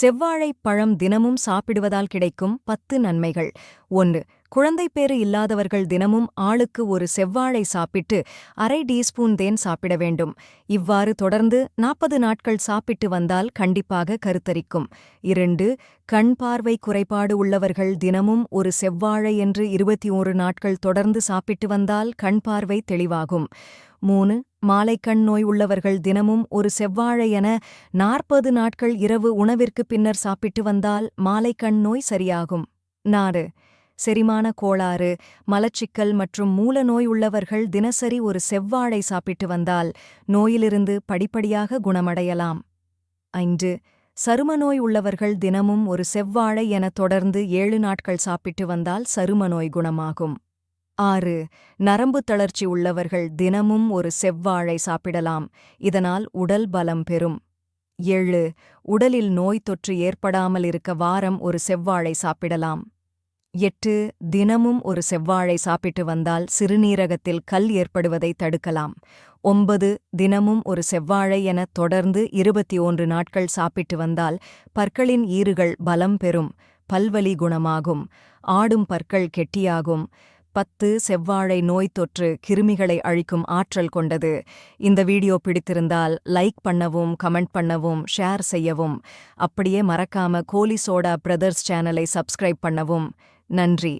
செவ்வாழை பழம் தினமும் சாப்பிடுவதால் கிடைக்கும் பத்து நன்மைகள். ஒன்று குழந்தைப்பேறு இல்லாதவர்கள் தினமும் ஆளுக்கு ஒரு செவ்வாழை சாப்பிட்டு அரை டீஸ்பூன் தேன் சாப்பிட வேண்டும். இவ்வாறு தொடர்ந்து நாற்பது நாட்கள் சாப்பிட்டு வந்தால் கண்டிப்பாக கருத்தரிக்கும். இரண்டு கண் பார்வை குறைபாடு உள்ளவர்கள் தினமும் ஒரு செவ்வாழை என்று இருபத்தி ஓரு நாட்கள் தொடர்ந்து சாப்பிட்டு வந்தால் கண் பார்வை தெளிவாகும். மூணு மாலைக்கண் நோய் உள்ளவர்கள் தினமும் ஒரு செவ்வாழை என நாற்பது நாட்கள் இரவு உணவிற்கு பின்னர் சாப்பிட்டு வந்தால் மாலைக்கண் நோய் சரியாகும். நாடு செரிமான கோளாறு மலச்சிக்கல் மற்றும் மூல நோய் உள்ளவர்கள் தினசரி ஒரு செவ்வாழை சாப்பிட்டு வந்தால் நோயிலிருந்து படிப்படியாக குணமடையலாம். ஐந்து. சரும நோய் உள்ளவர்கள் தினமும் ஒரு செவ்வாழை என தொடர்ந்து ஏழு நாட்கள் சாப்பிட்டு வந்தால் சரும நோய் குணமாகும். ஆறு நரம்பு தளர்ச்சி உள்ளவர்கள் தினமும் ஒரு செவ்வாழை சாப்பிடலாம். இதனால் உடல் பலம் பெறும். ஏழு உடலில் நோய் தொற்று ஏற்படாமல் இருக்க வாரம் ஒரு செவ்வாழை சாப்பிடலாம். எட்டு தினமும் ஒரு செவ்வாழை சாப்பிட்டு வந்தால் சிறுநீரகத்தில் கல் ஏற்படுவதை தடுக்கலாம். ஒன்பது தினமும் ஒரு செவ்வாழை என தொடர்ந்து இருபத்தி ஒன்று நாட்கள் சாப்பிட்டு வந்தால் பற்களின் ஈறுகள் பலம் பெறும். பல்வலி குணமாகும். ஆடும் பற்கள் கெட்டியாகும். பத்து செவ்வாழை நோய் தொற்று கிருமிகளை அழிக்கும் ஆற்றல் கொண்டது. இந்த வீடியோ பிடித்திருந்தால் லைக் பண்ணவும் கமெண்ட் பண்ணவும் ஷேர் செய்யவும். அப்படியே மறக்காம கோலி சோடா பிரதர்ஸ் சேனலை சப்ஸ்கிரைப் பண்ணவும். நன்றி.